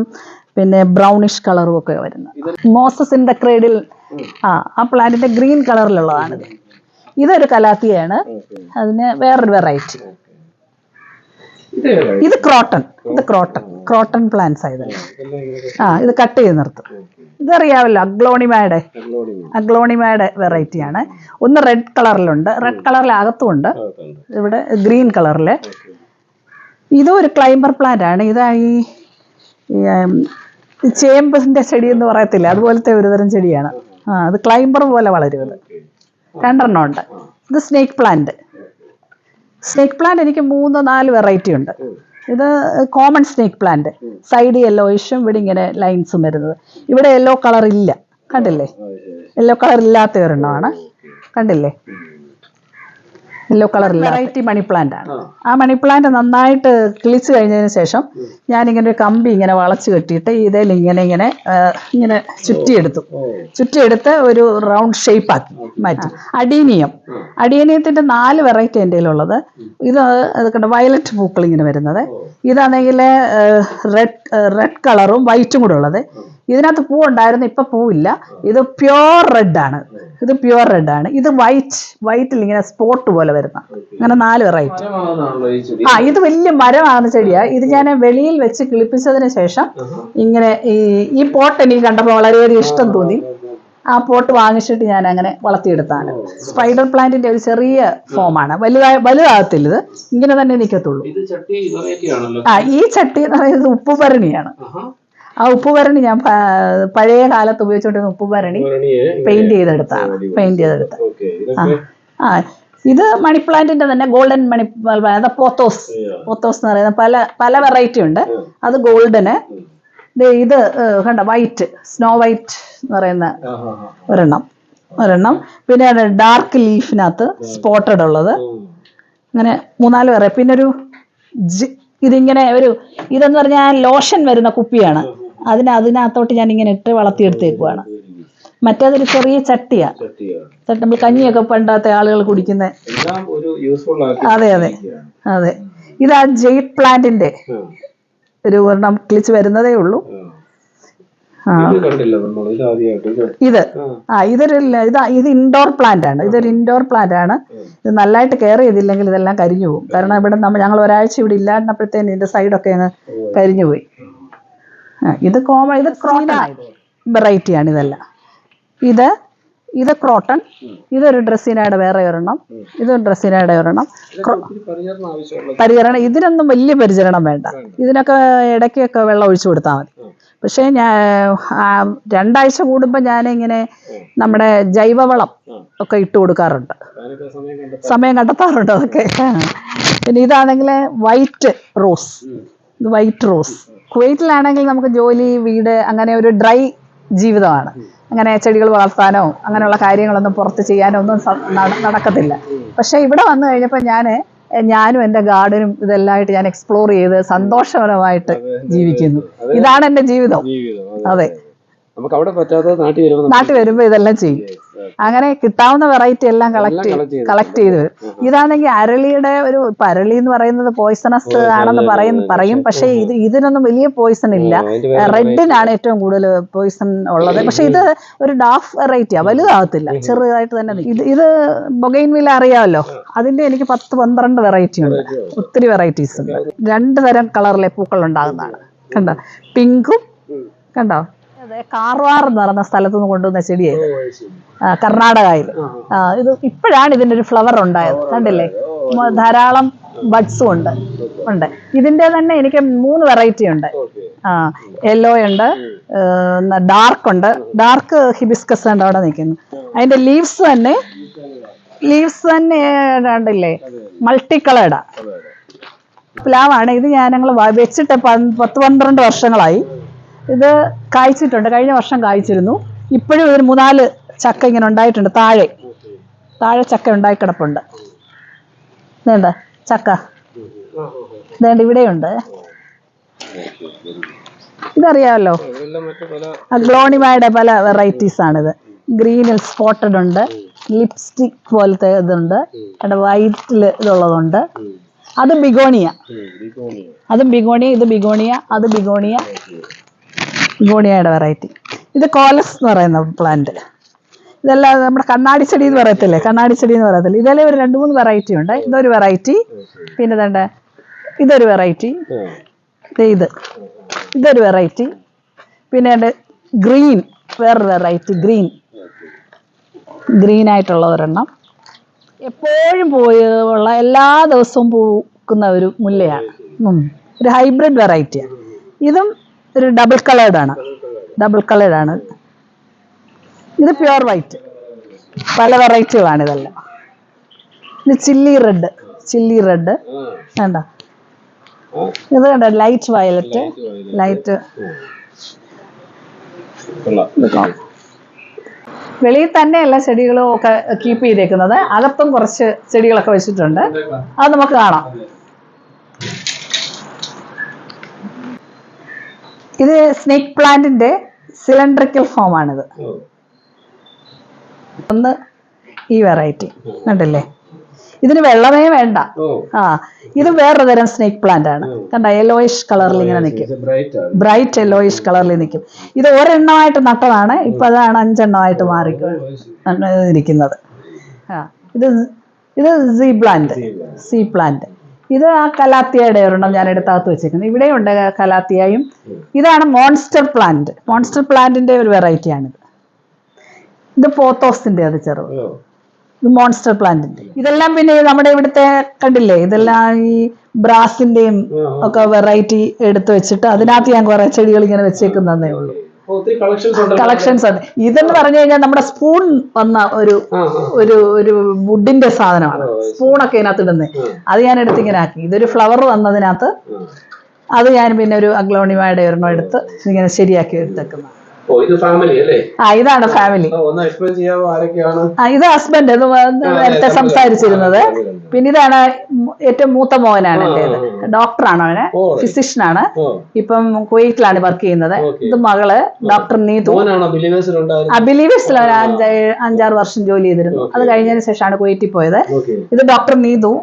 പിന്നെ ബ്രൗണിഷ് കളറും ഒക്കെ വരുന്നത്. മോസസ് ഇൻ ദ ക്രേഡിൽ ആ ആ പ്ലാന്റിന്റെ ഗ്രീൻ കളറിലുള്ളതാണിത് ഇതൊരു കലാത്തിയാണ്. അതിന് വേറൊരു വെറൈറ്റി ഇത് ഇത് ക്രോട്ടൺ ഇത് ക്രോട്ടൺ ക്രോട്ടൺ പ്ലാന്റ്സ് ആയതാണ് ആ ഇത്. കട്ട് ചെയ്ത് നിർത്തും. ഇതറിയാമല്ലോ അഗ്ലോണിമയുടെ. അഗ്ലോണിമയുടെ വെറൈറ്റി ആണ്. ഒന്ന് റെഡ് കളറിലുണ്ട് റെഡ് കളറിൽ അകത്തുമുണ്ട്. ഇവിടെ ഗ്രീൻ കളറിൽ ഇതും ഒരു ക്ലൈംബർ പ്ലാന്റ് ആണ്. ഇതാ ഈ ചേമ്പിന്റെ ചെടി എന്ന് പറയത്തില്ല? അതുപോലത്തെ ഒരുതരം ചെടിയാണ്. ആ അത് ക്ലൈംബർ പോലെ വളരും ഇത് രണ്ടെണ്ണം ഉണ്ട്. ഇത് സ്നേക്ക് പ്ലാന്റ് സ്നേക്ക് പ്ലാന്റ് എനിക്ക് മൂന്ന് നാല് വെറൈറ്റി ഉണ്ട്. ഇത് കോമൺ സ്നേക്ക് പ്ലാന്റ് സൈഡ് യെല്ലോയിഷും ഇവിടെ ഇങ്ങനെ ലൈൻസും വരുന്നത്. ഇവിടെ യെല്ലോ കളർ ഇല്ല. കണ്ടില്ലേ? യെല്ലോ കളർ ഇല്ലാത്ത ഒരെണ്ണമാണ്. കണ്ടില്ലേ? Yellow colour variety money plant ആണ്. ആ. മണി പ്ലാന്റ് നന്നായിട്ട് കിളിച്ച് കഴിഞ്ഞതിന് ശേഷം ഞാനിങ്ങനെ ഒരു കമ്പി ഇങ്ങനെ വളച്ച് കെട്ടിയിട്ട് ഇതിൽ ഇങ്ങനെ ഇങ്ങനെ ഇങ്ങനെ ചുറ്റിയെടുത്തു. ചുറ്റിയെടുത്ത് ഒരു റൗണ്ട് ഷേപ്പ് ആക്കി മാറ്റി. അടീനിയം. അടീനിയത്തിന്റെ നാല് വെറൈറ്റി എന്റെ ഉള്ളത് ഇത് അത് കണ്ട വയലറ്റ് പൂക്കൾ ഇങ്ങനെ വരുന്നത് ഇതാണെങ്കിൽ റെഡ് റെഡ് കളറും വൈറ്റും കൂടെ ഉള്ളത്. ഇതിനകത്ത് പൂ ഉണ്ടായിരുന്നു ഇപ്പൊ പൂവില്ല. ഇത് പ്യോർ റെഡ് ആണ്. ഇത് പ്യുവർ റെഡ് ആണ്. ഇത് വൈറ്റ് വൈറ്റിൽ ഇങ്ങനെ സ്പോട്ട് പോലെ വരുന്ന. അങ്ങനെ നാല് വെറൈറ്റി ആ ഇത് വലിയ മരമാകുന്ന ചെടിയാ. ഇത് ഞാൻ വെളിയിൽ വെച്ച് കിളിപ്പിച്ചതിന് ശേഷം ഇങ്ങനെ ഈ ഈ പോട്ട് എനിക്ക് കണ്ടപ്പോൾ വളരെയധികം ഇഷ്ടം തോന്നി. ആ പോട്ട് വാങ്ങിച്ചിട്ട് ഞാൻ അങ്ങനെ വളർത്തിയെടുത്താണ്. സ്പൈഡർ പ്ലാന്റിന്റെ ഒരു ചെറിയ ഫോമാണ് വലുതായ വലുതാകത്തില്ല ഇത്. ഇങ്ങനെ തന്നെ നിൽക്കത്തുള്ളൂ ആ ഈ ചട്ടി എന്ന് പറയുന്നത് ഉപ്പുഭരണിയാണ് ആ ഉപ്പുഭരണി ഞാൻ പഴയ കാലത്ത് ഉപയോഗിച്ചുകൊണ്ടിരുന്ന ഉപ്പുഭരണി പെയിന്റ് ചെയ്തെടുത്താണ് പെയിന്റ് ചെയ്തെടുത്ത. ആ ആ ഇത് മണി പ്ലാന്റിന്റെ തന്നെ ഗോൾഡൻ മണി അത് പോത്തോസ്. പോത്തോസ് എന്ന് പറയുന്ന പല പല വെറൈറ്റി ഉണ്ട്. അത് ഗോൾഡന്. ഇത് കണ്ട വൈറ്റ് സ്നോ വൈറ്റ് എന്ന് പറയുന്ന ഒരെണ്ണം. ഒരെണ്ണം. പിന്നെ ഡാർക്ക് ലീഫിനകത്ത് സ്പോട്ടഡ് ഉള്ളത്. അങ്ങനെ മൂന്നാൽ വേറെ പിന്നെ ഒരു ജി- ഇതിങ്ങനെ ഒരു ഇതെന്ന് പറഞ്ഞാൽ ലോഷൻ വരുന്ന കുപ്പിയാണ്. അതിന് അതിനകത്തോട്ട് ഞാൻ ഇങ്ങനെ ഇട്ട് വളർത്തിയെടുത്തേക്കുവാണ്. മറ്റേതൊരു ചെറിയ ചട്ടിയാ. ചട്ടിയാണ് ചട്ടി നമ്മൾ കഞ്ഞിയൊക്കെ പണ്ടാത്ത ആളുകൾ കുടിക്കുന്ന അതെ അതെ. അതെ. ഇത് ആ ജെയ്ഡ് പ്ലാന്റിന്റെ ഒരു വർണം കിളിച്ച് വരുന്നതേ ഉള്ളൂ. ഇത് ആ. ഇതൊരു ഇത് ഇത് ഇൻഡോർ പ്ലാന്റ് ആണ്. ഇതൊരു ഇൻഡോർ പ്ലാന്റ് ആണ്. ഇത് നല്ലതായിട്ട് കെയർ ചെയ്തില്ലെങ്കിൽ ഇതെല്ലാം കരിഞ്ഞു പോകും. കാരണം ഇവിടെ നമ്മൾ ഞങ്ങൾ ഒരാഴ്ച ഇവിടെ ഇല്ലായിരുന്നപ്പോഴത്തേന് ഇതിന്റെ സൈഡൊക്കെ അങ്ങ് കരിഞ്ഞു പോയി. ഇത് കോമൺ ഇത് ക്രോട്ടൺ വെറൈറ്റി ആണ് ഇതെല്ലാം. ഇത് ഇത് ക്രോട്ടൺ ഇതൊരു ഡ്രസ്സിനയുടെ വേറെ ഒരെണ്ണം ഇതൊരു ഡ്രസ്സിനയുടെ ഒരെണ്ണം. പരിചരണം ഇതിനൊന്നും വലിയ പരിചരണം വേണ്ട. ഇതിനൊക്കെ ഇടയ്ക്കൊക്കെ വെള്ളം ഒഴിച്ചു കൊടുത്താൽ മതി. പക്ഷേ ഞാൻ രണ്ടാഴ്ച കൂടുമ്പോൾ ഞാനിങ്ങനെ നമ്മുടെ ജൈവവളം ഒക്കെ ഇട്ട് കൊടുക്കാറുണ്ട്. സമയം കണ്ടെത്താറുണ്ട് അതൊക്കെ. പിന്നെ ഇതാണെങ്കിൽ വൈറ്റ് റോസ് ഇത് വൈറ്റ് റോസ് കുവൈറ്റിലാണെങ്കിൽ നമുക്ക് ജോലി വീട് അങ്ങനെ ഒരു ഡ്രൈ ജീവിതമാണ്. അങ്ങനെ ചെടികൾ വളർത്താനോ അങ്ങനെയുള്ള കാര്യങ്ങളൊന്നും പുറത്ത് ചെയ്യാനോ ഒന്നും നടക്കത്തില്ല. പക്ഷെ ഇവിടെ വന്നു കഴിഞ്ഞപ്പോൾ ഞാൻ ഞാനും എന്റെ ഗാർഡനും ഇതെല്ലാമായിട്ട് ഞാൻ എക്സ്പ്ലോർ ചെയ്ത് സന്തോഷകരമായിട്ട് ജീവിക്കുന്നു. ഇതാണ് എന്റെ ജീവിതം. അതെ നമുക്ക് അവിടെ പറ്റാത്ത നാട്ടിൽ വരുമ്പോൾ ഇതെല്ലാം ചെയ്യും. അങ്ങനെ കിട്ടാവുന്ന വെറൈറ്റി എല്ലാം കളക്ട് ചെയ്ത്. കളക്ട് ചെയ്ത്. വരും ഇതാണെങ്കിൽ അരളിയുടെ ഒരു ഇപ്പൊ അരളി എന്ന് പറയുന്നത് പോയിസണസ് ആണെന്ന് പറയും പറയും. പക്ഷേ ഇത് ഇതിനൊന്നും വലിയ പോയിസൺ ഇല്ല. റെഡിനാണ് ഏറ്റവും കൂടുതൽ പോയിസൺ ഉള്ളത്. പക്ഷെ ഇത് ഒരു ഡാഫ് വെറൈറ്റിയാ വലുതാകത്തില്ല ചെറുതായിട്ട് തന്നെ. ഇത് ഇത് ബൊഗൈൻ വില അറിയാമല്ലോ. അതിന്റെ എനിക്ക് പത്ത് പന്ത്രണ്ട് വെറൈറ്റി ഉണ്ട്. ഒത്തിരി വെറൈറ്റീസ് ഉണ്ട്. രണ്ട് തരം കളറിലെ പൂക്കൾ ഉണ്ടാകുന്നതാണ്. കണ്ടോ? പിങ്കും കണ്ടോ? കാർവാർ എന്ന് പറയുന്ന സ്ഥലത്ത് നിന്ന് കൊണ്ടുവന്ന ചെടിയായി കർണാടകയിൽ. ഇത് ഇപ്പോഴാണ് ഇതിന്റെ ഒരു ഫ്ലവർ ഉണ്ടായത്. കണ്ടില്ലേ ധാരാളം ബഡ്സും ഉണ്ട്. ഉണ്ട്. ഇതിന്റെ തന്നെ എനിക്ക് മൂന്ന് വെറൈറ്റി ഉണ്ട്. ആ യെല്ലോ ഉണ്ട് ഡാർക്ക് ഉണ്ട്. ഡാർക്ക് ഹിബിസ്കസ് ഉണ്ട് അവിടെ നിൽക്കുന്നു അതിന്റെ ലീവ്സ് തന്നെ ലീവ്സ് തന്നെ കണ്ടില്ലേ? മൾട്ടി കളേർഡാ പ്ലാവാണ് ഇത് ഞാൻ ഞങ്ങൾ വെച്ചിട്ട് പത്ത് പന്ത്രണ്ട് വർഷങ്ങളായി. ഇത് കായ്ച്ചിട്ടുണ്ട്. കഴിഞ്ഞ വർഷം കായ്ച്ചിരുന്നു. ഇപ്പോഴും ഒരു മൂന്നാൽ ചക്ക ഇങ്ങനെ ഉണ്ടായിട്ടുണ്ട്. താഴെ. താഴെ ചക്ക ഉണ്ടായി കിടപ്പുണ്ട്. ഇതേണ്ട ചക്ക. ഇതേണ്ട ഇവിടെയുണ്ട്. ഇതറിയാമല്ലോ ഗ്ലോണിമായുടെ പല വെറൈറ്റീസ് ആണിത്. ഗ്രീനിൽ സ്പോട്ടഡ് ഉണ്ട്. ലിപ്സ്റ്റിക് പോലത്തെ ഇതുണ്ട്. അവിടെ വൈറ്റിൽ ഇതുള്ളതുണ്ട്. അത് ബിഗോണിയ. അതും ബിഗോണിയ ഇത് ബിഗോണിയ അത് ബിഗോണിയ. ബിഗോണിയയുടെ വെറൈറ്റി ഇത് കോലസ് എന്ന് പറയുന്ന പ്ലാന്റ് ഇതെല്ലാം നമ്മുടെ കണ്ണാടി ചെടി എന്ന് പറയത്തില്ലേ? കണ്ണാടി ചെടി എന്ന് പറയത്തില്ലേ? ഇതെല്ലാം ഒരു രണ്ട് മൂന്ന് വെറൈറ്റി ഉണ്ട്. ഇതൊരു വെറൈറ്റി പിന്നെ തണ്ട ഇതൊരു വെറൈറ്റി ഇത്. ഇതൊരു വെറൈറ്റി പിന്നെ ഗ്രീൻ വേറൊരു വെറൈറ്റി ഗ്രീൻ ഗ്രീൻ ആയിട്ടുള്ള ഒരെണ്ണം. എപ്പോഴും പോയി ഉള്ള എല്ലാ ദിവസവും പൂക്കുന്ന ഒരു മുല്ലയാണ്. ഒരു ഹൈബ്രിഡ് വെറൈറ്റിയാണ് ഇതും ഒരു ഡബിൾ കളേർഡാണ് ഡബിൾ കളേർഡാണ് ഇത് പ്യുവർ വൈറ്റ് പല വെറൈറ്റികളാണ് ഇതെല്ലാം. ഇത് ചില്ലി റെഡ് ചില്ലി റെഡ് വേണ്ട ഇത് കണ്ട? ലൈറ്റ് വയലറ്റ് ലൈറ്റ് വെളിയിൽ തന്നെയല്ല ചെടികളും ഒക്കെ കീപ്പ് ചെയ്തേക്കുന്നത്. അകത്തും കുറച്ച് ചെടികളൊക്കെ വെച്ചിട്ടുണ്ട്. അത് നമുക്ക് കാണാം. ഇത് സ്നേക്ക് പ്ലാന്റിന്റെ സിലിണ്ടറിക്കൽ ഫോമാണിത് ഒന്ന് ഈ വെറൈറ്റി കണ്ടില്ലേ? ഇതിന് വെള്ളമേ വേണ്ട. ആ ഇത് വേറൊരു തരം സ്നേക്ക് പ്ലാന്റ് ആണ്. കണ്ട യെല്ലോയിഷ് കളറിൽ ഇങ്ങനെ നിൽക്കും ബ്രൈറ്റ് യെല്ലോയിഷ് കളറിൽ നിൽക്കും ഇത് ഒരെണ്ണമായിട്ട് നട്ടതാണ്. ഇപ്പൊ അതാണ് അഞ്ചെണ്ണമായിട്ട് മാറി ഇരിക്കുന്നത്. ആ ഇത് ഇത് സീ പ്ലാന്റ് സീ പ്ലാന്റ് ഇത് ആ കലാത്തിയയുടെ ഒരെണ്ണം ഞാൻ എടുത്തകത്ത് വെച്ചേക്കുന്നത് ഇവിടെയുണ്ട് കലാത്തിയായും. ഇതാണ് മോൺസ്റ്റർ പ്ലാന്റ് മോൺസ്റ്റർ പ്ലാന്റിന്റെ ഒരു വെറൈറ്റിയാണിത് ഇത് പോത്തോസിന്റെ അത് ചെറുത്. ഇത് മോൺസ്റ്റർ പ്ലാന്റിന്റെ ഇതെല്ലാം പിന്നെ നമ്മുടെ ഇവിടുത്തെ കണ്ടില്ലേ? ഇതെല്ലാം ഈ ബ്രാസിന്റെയും ഒക്കെ വെറൈറ്റി എടുത്തു വെച്ചിട്ട് അതിനകത്ത് ഞാൻ കുറെ ചെടികൾ ഇങ്ങനെ വെച്ചേക്കുന്നതേ ഉള്ളൂ. കളക്ഷൻസ് ഉണ്ട്. ഇതെന്ന് പറഞ്ഞു കഴിഞ്ഞാൽ നമ്മുടെ സ്പൂൺ വന്ന ഒരു ഒരു ഒരു വുഡിന്റെ സാധനമാണ്. സ്പൂണൊക്കെ ഇതിനകത്ത് ഇടുന്നത് അത് ഞാൻ എടുത്ത് ഇങ്ങനെ ആക്കി. ഇതൊരു ഫ്ലവർ വന്നതിനകത്ത് അത് ഞാൻ പിന്നെ ഒരു അഗ്ലോണിമയുടെ ഒരെണ്ണം എടുത്ത് ഇങ്ങനെ ശരിയാക്കി എടുത്തേക്കുന്നത് ആ ഇതാണ് ഫാമിലി ഇത് ഹസ്ബൻഡ് ഇത് നേരത്തെ സംസാരിച്ചിരുന്നത്. പിന്നെ ഇതാണ് ഏറ്റവും മൂത്ത മോഹനാണ് എന്റേത് ഡോക്ടറാണ് അവന്. ഫിസിഷ്യൻ ഓ. ഇപ്പം കുവൈറ്റിലാണ് വർക്ക് ചെയ്യുന്നത്. ഇത് മകൾ ഡോക്ടർ നീതു. ആ ബിലീവേഴ്സിൽ അഞ്ച് അഞ്ചാറ് വർഷം ജോലി ചെയ്തിരുന്നു. അത് കഴിഞ്ഞതിന് ശേഷമാണ് കുവൈറ്റിൽ പോയത്. ഇത് ഡോക്ടർ നീതു.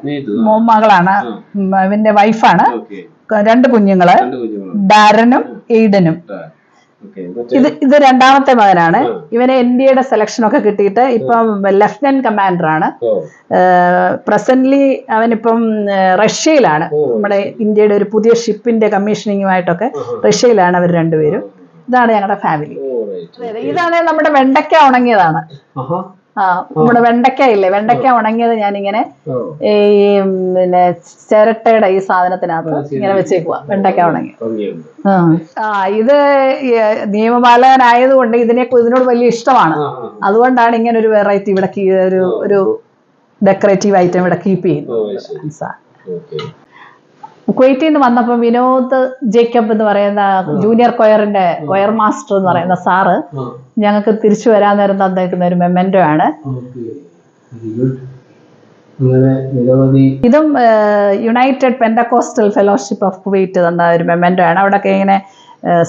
മകളാണ്. ഇവന്റെ അവന്റെ വൈഫാണ് രണ്ട് കുഞ്ഞുങ്ങൾ. ഡാരനും എയ്ഡനും ഇത് ഇത് രണ്ടാമത്തെ മകനാണ്. ഇവന് എൻ ഡി എയുടെ സെലക്ഷൻ ഒക്കെ കിട്ടിയിട്ട് ഇപ്പം ലെഫ്റ്റനന്റ് കമാൻഡർ ആണ്. പ്രസന്റ്ലി അവനിപ്പം റഷ്യയിലാണ്. നമ്മുടെ ഇന്ത്യയുടെ ഒരു പുതിയ ഷിപ്പിന്റെ കമ്മീഷനിങ്ങുമായിട്ടൊക്കെ റഷ്യയിലാണ് അവർ രണ്ടുപേരും. ഇതാണ് ഞങ്ങളുടെ ഫാമിലി ഇതാണ് നമ്മുടെ വെണ്ടയ്ക്ക ഉണങ്ങിയതാണ്. ആ നമ്മുടെ വെണ്ടയ്ക്ക ഇല്ലേ വെണ്ടയ്ക്ക ഉണങ്ങിയത് ഞാനിങ്ങനെ ഈ പിന്നെ ചിരട്ടയുടെ ഈ സാധനത്തിനകത്ത് ഇങ്ങനെ വെച്ചേക്കുക വെണ്ടയ്ക്ക ഉണങ്ങി. ആ. ആ ഇത് നിയമപാലകനായതുകൊണ്ട് ഇതിനെ ഇതിനോട് വലിയ ഇഷ്ടമാണ്. അതുകൊണ്ടാണ് ഇങ്ങനെ ഒരു വെറൈറ്റി ഇവിടെ ഒരു ഒരു ഡെക്കറേറ്റീവ് ഐറ്റം ഇവിടെ കീപ്പ് ചെയ്യുന്നത്. സാർ കുവൈറ്റിൽ നിന്ന് വന്നപ്പോൾ വിനോദ് ജേക്കബ് എന്ന് പറയുന്ന ജൂനിയർ കൊയറിന്റെ കൊയർ മാസ്റ്റർ എന്ന് പറയുന്ന സാറ് ഞങ്ങൾക്ക് തിരിച്ചു വരാൻ നേരം തന്നേക്കുന്ന ഒരു മെമ്മന്റോ ആണ്. ഇതും united pentecostal fellowship of Kuwait തന്ന ഒരു മെമ്മന്റോ ആണ്. അവിടെയൊക്കെ ഇങ്ങനെ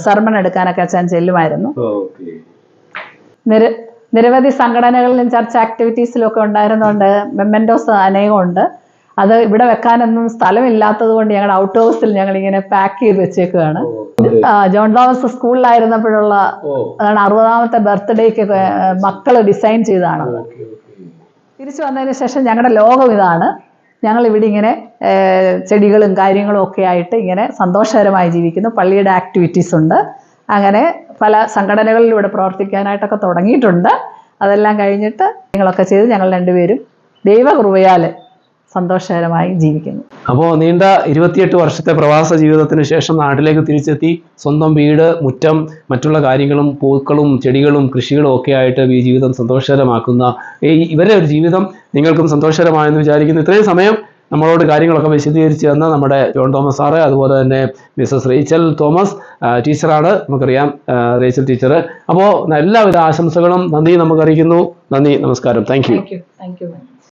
സർമൺ എടുക്കാനൊക്കെ അച്ഛൻ ചെല്ലുമായിരുന്നു. നിരവധി സംഘടനകളിലും ചർച്ച ആക്ടിവിറ്റീസിലും ഒക്കെ ഉണ്ടായിരുന്നുകൊണ്ട് മെമ്മന്റോസ് അനേകമുണ്ട്. അത് ഇവിടെ വെക്കാനൊന്നും സ്ഥലമില്ലാത്തത് കൊണ്ട് ഞങ്ങൾ ഔട്ട് ഹൗസിൽ ഞങ്ങൾ ഇങ്ങനെ പാക്ക് ചെയ്ത് വെച്ചേക്കുകയാണ് ജോൺ തോമസ് സ്കൂളിലായിരുന്നപ്പോഴുള്ള അതാണ് അറുപതാമത്തെ ബർത്ത്ഡേക്ക് മക്കൾ ഡിസൈൻ ഓക്കെ തിരിച്ചു വന്നതിന് ശേഷം ഞങ്ങളുടെ ലോകം ഇതാണ്. ഞങ്ങൾ ഇവിടെ ഇങ്ങനെ ചെടികളും കാര്യങ്ങളും ഒക്കെ ആയിട്ട് ഇങ്ങനെ സന്തോഷകരമായി ജീവിക്കുന്നു. പള്ളിയുടെ ആക്ടിവിറ്റീസ് ഉണ്ട്. അങ്ങനെ പല സംഘടനകളിലൂടെ പ്രവർത്തിക്കാനായിട്ടൊക്കെ തുടങ്ങിയിട്ടുണ്ട്. അതെല്ലാം കഴിഞ്ഞിട്ട് നിങ്ങളൊക്കെ ചെയ്ത് ഞങ്ങൾ രണ്ടുപേരും ദൈവകൃപയാൽ സന്തോഷകരമായി ജീവിക്കുന്നു. അപ്പോൾ നീണ്ട ഇരുപത്തിയെട്ട് വർഷത്തെ പ്രവാസ ജീവിതത്തിന് ശേഷം നാട്ടിലേക്ക് തിരിച്ചെത്തി. സ്വന്തം വീട് മുറ്റം മറ്റുള്ള കാര്യങ്ങളും പൂക്കളും ചെടികളും കൃഷികളും ഒക്കെ ആയിട്ട് ഈ ജീവിതം സന്തോഷകരമാക്കുന്ന ഈ ഇവരുടെ ഒരു ജീവിതം നിങ്ങൾക്കും സന്തോഷകരമായെന്ന് വിചാരിക്കുന്നു. ഇത്രയും സമയം നമ്മളോട് കാര്യങ്ങളൊക്കെ വിശദീകരിച്ച് തന്ന നമ്മുടെ ജോൺ തോമസ് സാറ് അതുപോലെ തന്നെ മിസ്സസ് റേച്ചൽ തോമസ് ടീച്ചറാണ് നമുക്കറിയാം റേച്ചൽ ടീച്ചർ അപ്പോൾ എല്ലാവിധ ആശംസകളും നന്ദി നമുക്കറിയിക്കുന്നു. നന്ദി നമസ്കാരം. Thank you. Thank you.